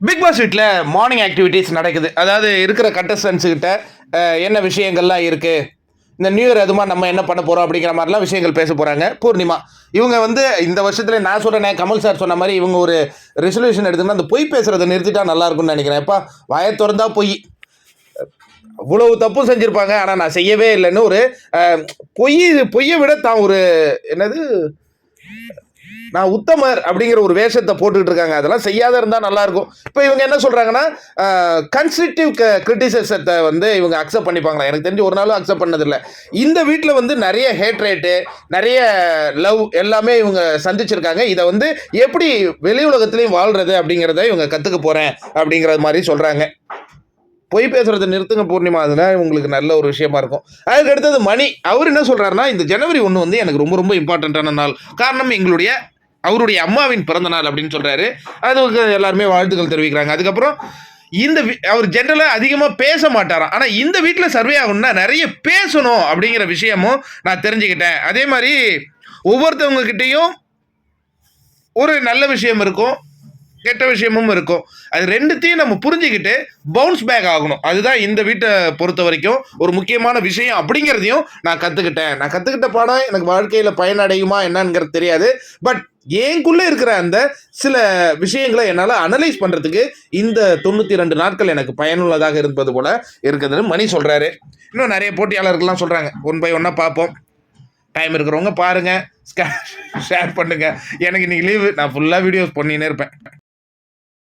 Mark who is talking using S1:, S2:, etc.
S1: Big Boss வீட்டில் morning activities நடக்குது. அதாவது இருக்கிற கண்டஸ்டன்ஸுக்கிட்ட என்ன விஷயங்கள்லாம் இருக்குது இந்த நியூ இயர் அதுமா நம்ம என்ன பண்ண போகிறோம் அப்படிங்கிற மாதிரிலாம் விஷயங்கள் பேச போகிறாங்க பூர்ணிமா இவங்க வந்து இந்த வருஷத்தில் நான் சொல்கிறேன் கமல் சார் சொன்ன மாதிரி இவங்க ஒரு ரெசல்யூஷன் எடுத்துன்னா அந்த பொய் பேசுகிறத நிறுத்திட்டா நல்லா இருக்கும்னு நினைக்கிறேன். எப்பா வாயை திறந்தா பொய். அவ்வளவு தப்பு செஞ்சுருப்பாங்க ஆனால் நான் செய்யவே இல்லைன்னு ஒரு பொய் பொய்யை விட தான் ஒரு என்னது? நான் உத்தமர் அப்படிங்கிற ஒரு வேஷத்தை போட்டுக்கிட்டு இருக்காங்க. அதெல்லாம் செய்யாத இருந்தால் நல்லாயிருக்கும் இப்போ இவங்க என்ன சொல்கிறாங்கன்னா கன்ஸ்ட்ரக்டிவ் கிரிட்டிசிசத்தை வந்து இவங்க அக்செப்ட் பண்ணிப்பாங்களா எனக்கு தெரிஞ்சு ஒரு நாளும் அக்செப்ட் பண்ணதில்லை. இந்த வீட்டில் வந்து நிறைய ஹேட்ரேட்டு நிறைய லவ் எல்லாமே இவங்க சந்திச்சிருக்காங்க. இதை வந்து எப்படி வெளி உலகத்துலேயும் வாழ்கிறது அப்படிங்கிறத இவங்க கற்றுக்க போகிறேன் அப்படிங்கிறது மாதிரி சொல்கிறாங்க பொய் பேசுறதை நிறுத்துங்க பூர்ணிமா. அதுதான் உங்களுக்கு நல்ல ஒரு விஷயமா இருக்கும். அதுக்கு அடுத்தது மணி. அவர் என்ன சொல்றாருன்னா இந்த ஜனவரி ஒன்று வந்து எனக்கு ரொம்ப ரொம்ப இம்பார்ட்டண்ட்டான நாள். காரணம் எங்களுடைய அவருடைய அம்மாவின் பிறந்த நாள் அப்படின்னு சொல்றாரு. அதுக்கு எல்லாருமே வாழ்த்துக்கள் தெரிவிக்கிறாங்க. அதுக்கப்புறம் இந்த அவர் ஜென்ரலாக அதிகமாக பேச மாட்டாராம். ஆனால் இந்த வீட்டில் சர்வே ஆகணும்னா நிறைய பேசணும் அப்படிங்கிற விஷயமும் நான் தெரிஞ்சுக்கிட்டேன். அதே மாதிரி ஒவ்வொருத்தவங்க கிட்டேயும் ஒரு நல்ல விஷயம் இருக்கும். கெட்ட விஷயமும் இருக்கும். அது ரெண்டுத்தையும் நம்ம புரிஞ்சுக்கிட்டு பவுன்ஸ் பேக் ஆகணும். அதுதான் இந்த வீட்டை பொறுத்த வரைக்கும் ஒரு முக்கியமான விஷயம் அப்படிங்கிறதையும் நான் கற்றுக்கிட்டேன் நான் கற்றுக்கிட்ட பாடம் எனக்கு வாழ்க்கையில் பயனடையுமா என்னங்கிறது தெரியாது. பட் ஏங்குள்ளே இருக்கிற அந்த சில விஷயங்களை என்னால் அனலைஸ் பண்ணுறதுக்கு இந்த தொண்ணூற்றி ரெண்டு நாட்கள் எனக்கு பயனுள்ளதாக இருப்பது போல் இருக்குதுன்னு மணி சொல்கிறாரு இன்னும் நிறைய போட்டியாளர்கள்லாம் சொல்கிறாங்க ஒன் பை ஒன்னாக பார்ப்போம். டைம் இருக்கிறவங்க பாருங்கள் ஷேர் பண்ணுங்கள் எனக்கு இன்றைக்கி லீவு நான் ஃபுல்லாக வீடியோஸ் பண்ணினே இருப்பேன்.